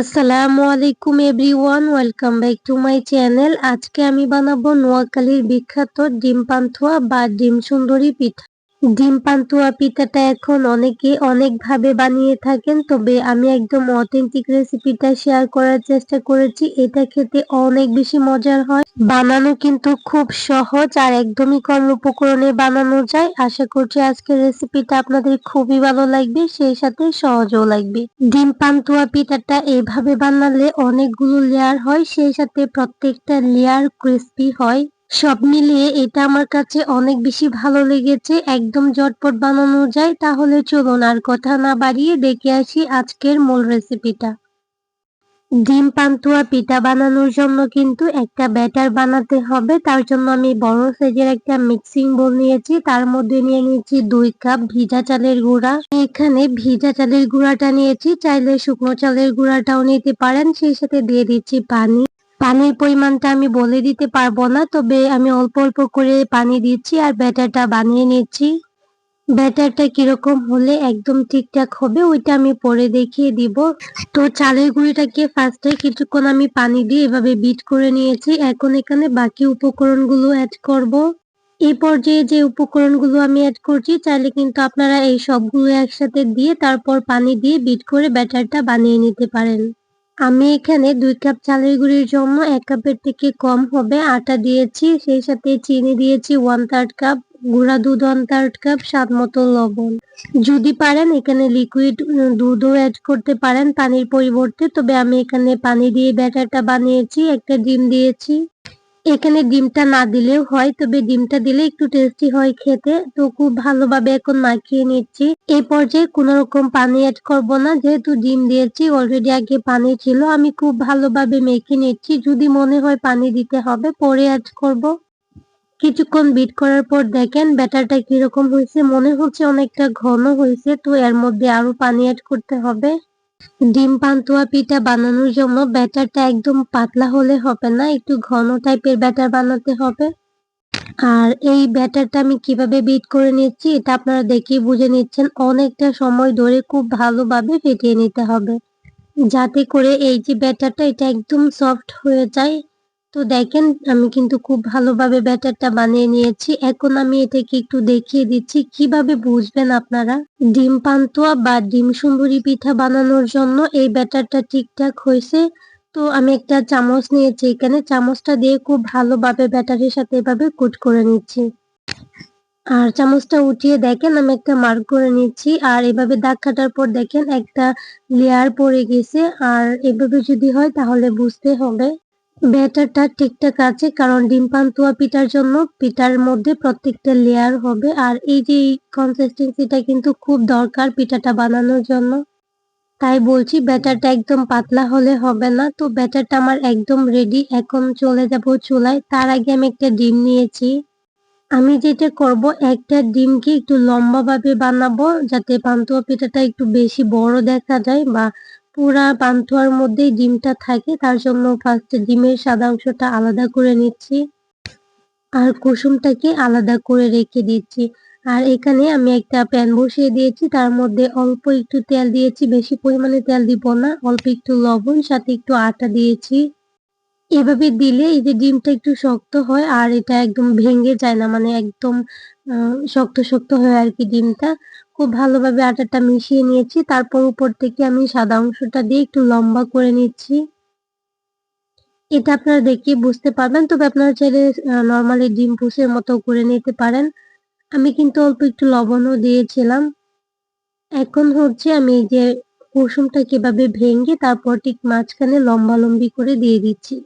আসসালামু আলাইকুম everyone, welcome back to my channel. আজকে আমি বানাবো নোয়াখালীর বিখ্যাত ডিম পান্থুয়া বা ডিম সুন্দরী পিঠা। ডিম পান্তুয়া পিঠাটা এখন অনেকে অনেকভাবে বানিয়ে থাকেন, তবে আমি একদম অথেন্টিক রেসিপিটা শেয়ার করার চেষ্টা করেছি। এটা খেতে অনেক বেশি মজার হয়। বানানো কিন্তু খুব সহজ আর একদমই কম উপকরণে বানানো যায়। আশা করছি আজকের রেসিপিটা আপনাদের খুবই ভালো লাগবে, সেই সাথে সহজও লাগবে। ডিম পান্তুয়া পিঠাটা এইভাবে বানালে অনেকগুলো লেয়ার হয়, সেই সাথে প্রত্যেকটা লেয়ার ক্রিস্পি হয়। সব মিলিয়ে এটা আমার কাছে অনেক বেশি ভালো লেগেছে। একদম ঝটপট বানানো যায়, তাহলে চলুন আর কথা না বাড়িয়ে দেখে আসি আজকের মূল রেসিপিটা ডিম পান্তুয়া পিঠা বানানোর জন্য কিন্তু একটা ব্যাটার বানাতে হবে, তার জন্য আমি বড় সাইজের একটা মিক্সিং বোল নিয়েছি, তার মধ্যে নিয়ে নিয়েছি দুই কাপ ভিজা চালের গুঁড়া। এখানে ভিজা চালের গুঁড়াটা নিয়েছি, চাইলে শুকনো চালের গুঁড়াটাও নিতে পারেন, সেই সাথে দিয়ে দিচ্ছি পানি। পানির পরিমাণটা আমি বলে দিতে পারব না, তবে আমি অল্প অল্প করে পানি দিচ্ছি আর ব্যাটারটা বানিয়ে নিচ্ছি। ব্যাটারটা কীরকম হলে একদম ঠিকঠাক হবে ওইটা আমি পরে দেখিয়ে দিব। তো চালের গুঁড়িটাকে ফার্স্টে কিছুক্ষণ আমি পানি দিয়ে এভাবে বিট করে নিয়েছি, এখন এখানে বাকি উপকরণগুলো অ্যাড করব। এই পর্যায়ে যে উপকরণগুলো আমি অ্যাড করছি, চাইলে কিন্তু আপনারা এই সবগুলো একসাথে দিয়ে তারপর পানি দিয়ে বিট করে ব্যাটারটা বানিয়ে নিতে পারেন। আমি এখানে দুই কাপ চালের গুঁড়ির জন্য এক কাপের থেকে কম হবে আটা দিয়েছি, সেই সাথে চিনি দিয়েছি ওয়ান থার্ড কাপ গুঁড়া দুধ ওয়ান থার্ড কাপ স্বাদ মতো লবণ। যদি পারেন এখানে লিকুইড দুধও অ্যাড করতে পারেন পানির পরিবর্তে। তবে আমি এখানে পানি দিয়ে ব্যাটারটা বানিয়েছি, একটা ডিম দিয়েছি। এখানে ডিমটা না দিলেও হয়, তবে ডিমটা দিলে একটু টেস্টি হয় খেতে। তো খুব ভালোভাবে এখন মাখিয়ে নিচ্ছি। এই পর্যায়ে কোনো রকম পানি অ্যাড করব না, যেহেতু ডিম দিয়েছি অলরেডি আগে পানি ছিল, আমি খুব ভালোভাবে মেখে নিচ্ছি। যদি মনে হয় পানি দিতে হবে, পরে অ্যাড করব। কিছুক্ষণ বিট করার পর দেখেন ব্যাটারটা কীরকম হয়েছে। মনে হচ্ছে অনেকটা ঘন হয়েছে, তো এর মধ্যে আরও পানি অ্যাড করতে হবে। ডিম পান্তুয়া পিঠা বানানোর জন্য ব্যাটারটা একদম পাতলা হলে হবে না, একটু ঘন টাইপের ব্যাটার বানাতে হবে। আর এই ব্যাটারটা আমি কীভাবে বিট করে নিচ্ছি, এটা আপনারা দেখেই বুঝে নিচ্ছেন। অনেকটা সময় ধরে খুব ভালোভাবে ফেটিয়ে নিতে হবে। যাতে করে এই যে ব্যাটারটা, এটা একদম সফট হয়ে যায়। তো দেখেন, আমি কিন্তু খুব ভালোভাবে ব্যাটারটা বানিয়ে নিয়েছি। এখন আমি এটাকে একটু দেখিয়ে দিচ্ছি, কীভাবে বুঝবেন আপনারা? ডিম পান্তুয়া বা ডিম সুন্দরী পিঠা বানানোর জন্য এই ব্যাটারটা ঠিকঠাক হয়েছে? তো আমি একটা চামচ নিয়েছি এখানে। চামচটা দিয়ে খুব ভালোভাবে ব্যাটারের সাথে এভাবে কুট করে নিচ্ছি। আর চামচটা উঠিয়ে দেখেন, আমি একটা মার্ক করে নিচ্ছি। আর এভাবে দাগ কাটার পর দেখেন, একটা লেয়ার পড়ে গেছে। আর এভাবে যদি হয়, তাহলে বুঝতে হবে। ব্যাটারটা ঠিকঠাক আছে, কারণ ডিম পান্তুয়া পিঠার জন্য পিঠার মধ্যে প্রত্যেকটা লেয়ার হবে। আর এই যে কনসিস্টেন্সিটা কিন্তু খুব দরকার পিঠাটা বানানোর জন্য। তাই বলছি ব্যাটারটা একদম পাতলা হলে হবে না। তো ব্যাটারটা আমার একদম রেডি এখন চলে যাব চুলায়। তার আগে আমি একটা ডিম নিয়েছি। আমি যেটা করব, একটা ডিমকে একটু লম্বাভাবে বানাবো, যাতে পান্তুয়া পিঠাটা একটু বেশি বড় দেখা যায় বা পুরা পান্তুয়ার মধ্যেই ডিমটা থাকে, তার জন্য ফার্স্টে ডিমের সাদা অংশটা আলাদা করে নিচ্ছি। আর কুসুমটাকে আলাদা করে রেখে দিচ্ছি। আর এখানে আমি একটা প্যান বসিয়ে দিয়েছি, তার মধ্যে অল্প একটু তেল দিয়েছি, বেশি পরিমাণে তেল দিব না, অল্প একটু লবণ, সাথে একটু আটা দিয়েছি। এভাবে দিলে এই যে ডিমটা একটু শক্ত হয়, আর এটা একদম ভেঙে যায় না মানে একদম শক্ত শক্ত হয় আর কি ডিমটা। খুব ভালোভাবে আটাটা মিশিয়ে নিয়েছি, তারপর উপর থেকে আমি সাদা অংশটা দিয়ে একটু লম্বা করে নিচ্ছি। এটা আপনারা দেখে বুঝতে পারবেন, তবে আপনারা চাইলে নর্মালি ডিম পুষের মতো করে নিতে পারেন। আমি কিন্তু অল্প একটু লবণও দিয়েছিলাম। এখন হচ্ছে আমি এই যে কুসুমটা কীভাবে ভেঙে তারপর ঠিক মাঝখানে লম্বা লম্বি করে দিয়ে দিচ্ছি।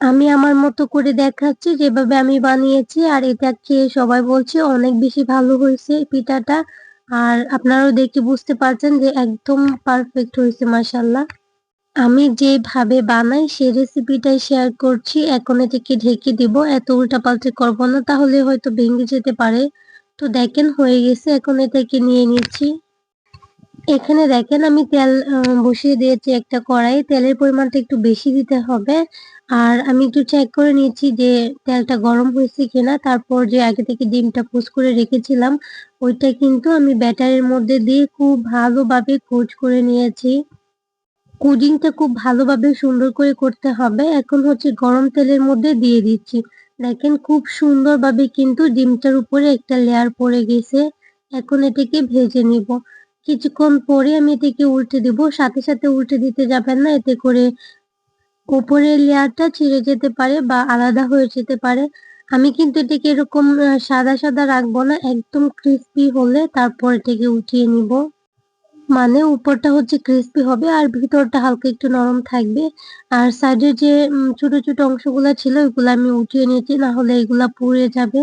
আমি আমার মতো করে দেখাচ্ছি যেভাবে আমি বানিয়েছি, আর এটা খেয়ে সবাই বলছে অনেক বেশি ভালো হয়েছে পিঠাটা। আর আপনারাও দেখে বুঝতে পারছেন যে একদম পারফেক্ট হয়েছে মাসাল্লাহ আমি যেভাবে বানাই সেই রেসিপিটাই শেয়ার করছি, এখন এটাকে ঢেকে দিব। এত উল্টাপাল্টা করব না, তাহলে হয়তো ভেঙে যেতে পারে। তো দেখেন, হয়ে গেছে। এখন এটাকে নিয়ে নিচ্ছি। এখানে দেখেন আমি তেল বসিয়ে দিয়েছি একটা কড়াই। তেলের পরিমাণটা একটু বেশি দিতে হবে। আর আমি একটু চেক করে নিয়েছি যে তেলটা গরম হয়েছে কিনা। তারপর যে আগে থেকে ডিমটা পোস করে রেখেছিলাম, ওইটা কিন্তু আমি ব্যাটারের মধ্যে দিয়ে খুব ভালোভাবে কোচ করে নিয়েছি। কুজিংটা খুব ভালোভাবে সুন্দর করে করতে হবে। এখন হচ্ছে গরম তেলের মধ্যে দিয়ে দিচ্ছি। দেখেন খুব সুন্দরভাবে কিন্তু ডিমটার উপরে একটা লেয়ার পড়ে গেছে। এখন এটাকে ভেজে নিব। কিছুক্ষণ পরে আমি এটাকে উল্টে দিব। সাথে সাথে উল্টে দিতে যাবেন না, এতে করে উপরের লেয়ারটা ছিঁড়ে যেতে পারে বা আলাদা হয়ে যেতে পারে। আমি কিন্তু এটাকে এরকম সাদা সাদা রাখব না, একদম ক্রিস্পি হলে তারপর এটাকে উঠিয়ে নিব। মানে উপরটা হচ্ছে ক্রিস্পি হবে আর ভিতরটা হালকা একটু নরম থাকবে। আর সাইডের যে ছোট ছোট অংশগুলো ছিল, ওইগুলো আমি উঠিয়ে নিয়েছি না হলে এগুলা পুড়ে যাবে।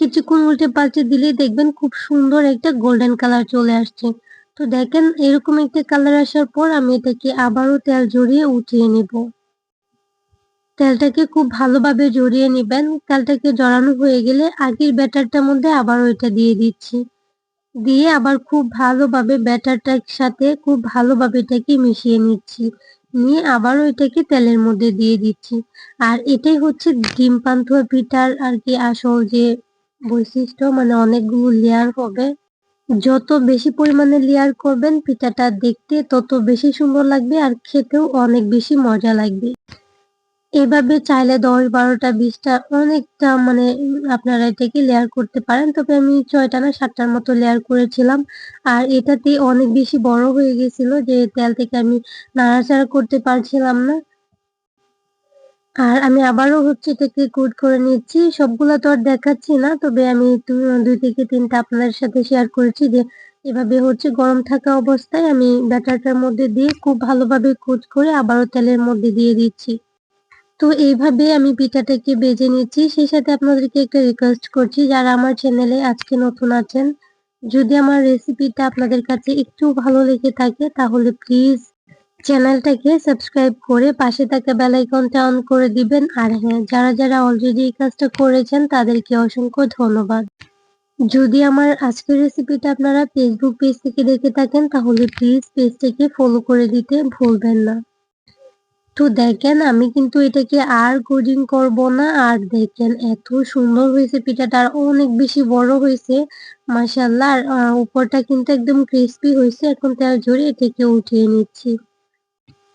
কিছুক্ষণ উল্টে পাল্টে দিলেই দেখবেন খুব সুন্দর একটা গোল্ডেন কালার চলে আসছে। তো দেখেন, এরকম একটা কালার আসার পর আমি এটাকে আবারও তেল জড়িয়ে উঠিয়ে নিব। তেলটাকে খুব ভালোভাবে জড়িয়ে নেবেন। তেলটাকে জড়ানো হয়ে গেলে আগের ব্যাটারটার মধ্যে আবারও ওইটা দিয়ে দিচ্ছি। দিয়ে আবার খুব ভালোভাবে ব্যাটারটার সাথে খুব ভালোভাবে এটাকে মিশিয়ে নিচ্ছি। নিয়ে আবারও এটাকে তেলের মধ্যে দিয়ে দিচ্ছি। আর এটাই হচ্ছে ডিম পান্তুয়া পিঠার আর কি আসল যে বৈশিষ্ট্য মানে অনেকগুলো লেয়ার হবে। যত বেশি পরিমাণে লেয়ার করবেন পিঠাটা দেখতে তত বেশি সুন্দর লাগবে আর খেতেও অনেক বেশি মজা লাগবে। এভাবে চাইলে দশ, বারোটা, বিশটা অনেকটা মানে আপনারা এটাকে লেয়ার করতে পারেন। তবে আমি ছয়টা না সাতটার মতো লেয়ার করেছিলাম। আর এটাতে অনেক বেশি বড় হয়ে গেছিল যে তেল থেকে আমি নাড়াচাড়া করতে পারছিলাম না। আর আমি আবারও হচ্ছে এটাকে কুট করে নিচ্ছি, সবগুলো তো আর দেখাচ্ছি না, তবে আমি দুই থেকে তিনটা আপনাদের সাথে শেয়ার করেছি যে এভাবে হচ্ছে গরম থাকা অবস্থায় আমি ব্যাটারটার মধ্যে দিয়ে খুব ভালোভাবে কুট করে আবারও তেলের মধ্যে দিয়ে দিচ্ছি। তো এইভাবে আমি পিঠাটাকে বেজে নিচ্ছি। সেই সাথে আপনাদেরকে একটা রিকোয়েস্ট করছি, যারা আমার চ্যানেলে আজকে নতুন আছেন, যদি আমার রেসিপিটা আপনাদের কাছে একটু ভালো লেগে থাকে, তাহলে প্লিজ চ্যানেলটাকে সাবস্ক্রাইব করে পাশে থাকা বেল আইকনটা অন করে দিবেন। আর হ্যাঁ যারা যারা অলরেডি এই কাজটা করেছেন, তাদেরকে অসংখ্য ধন্যবাদ। যদি আমার আজকের রেসিপিটা আপনারা ফেসবুক পেজ থেকে দেখে থাকেন, তাহলে প্লিজ পেজটাকে ফলো করে দিতে ভুলবেন না। তো দেখেন, আমি কিন্তু এটাকে আর কোডিং করব না। আর দেখেন, এত সুন্দর হয়েছে পিঠাটা আর অনেক বেশি বড় হয়েছে। মাসাল্লাহ আর উপরটা কিন্তু একদম ক্রিস্পি হয়েছে। এখন তেল ঝরে এটাকে উঠিয়ে নিচ্ছি।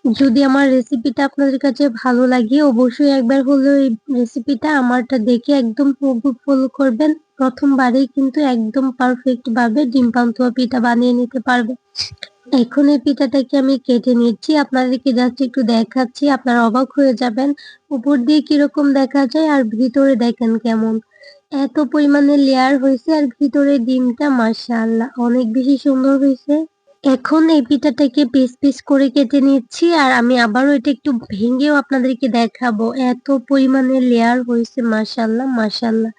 যদি আমার রেসিপিটা আপনাদের কাছে ভালো লাগে, অবশ্যই একবার হলেও এই রেসিপিটা আমারটা দেখে একদম ফলো করবেন। প্রথমবারেই কিন্তু একদম পারফেক্ট ভাবে ডিম পান্তুয়া পিঠা বানিয়ে নিতে পারবে। এখন এই পিঠাটাকে আমি কেটে নিচ্ছি। আপনাদেরকে জাস্ট একটু দেখাচ্ছি, আপনারা অবাক হয়ে যাবেন উপর দিয়ে কীরকম দেখা যায় আর ভিতরে দেখেন কেমন। এত পরিমাণে লেয়ার হয়েছে আর ভিতরে ডিমটা মাশাআল্লাহ, অনেক বেশি সুন্দর হয়েছে। এখন এই পিঠাটাকে পিস পিস করে কেটে নিচ্ছি আর আমি আবারও এটা একটু ভেঙেও আপনাদেরকে দেখাবো। এত পরিমাণে লেয়ার হয়েছে, মাশাআল্লাহ মাশাআল্লাহ।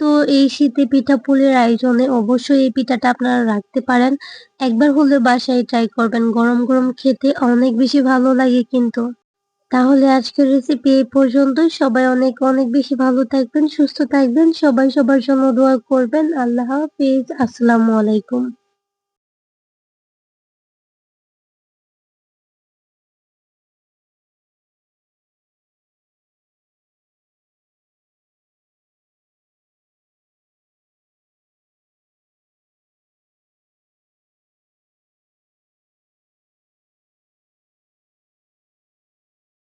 তো এই শীতে পিঠা পুলির আয়োজনে অবশ্যই এই পিঠাটা আপনারা রাখতে পারেন। একবার হলে বাসায় ট্রাই করবেন, গরম গরম খেতে অনেক বেশি ভালো লাগে কিন্তু। তাহলে আজকের রেসিপি এই পর্যন্তই। সবাই অনেক অনেক বেশি ভালো থাকবেন, সুস্থ থাকবেন। সবাই সবার জন্য দোয়া করবেন। আল্লাহ হাফিজ। আসসালামু আলাইকুম।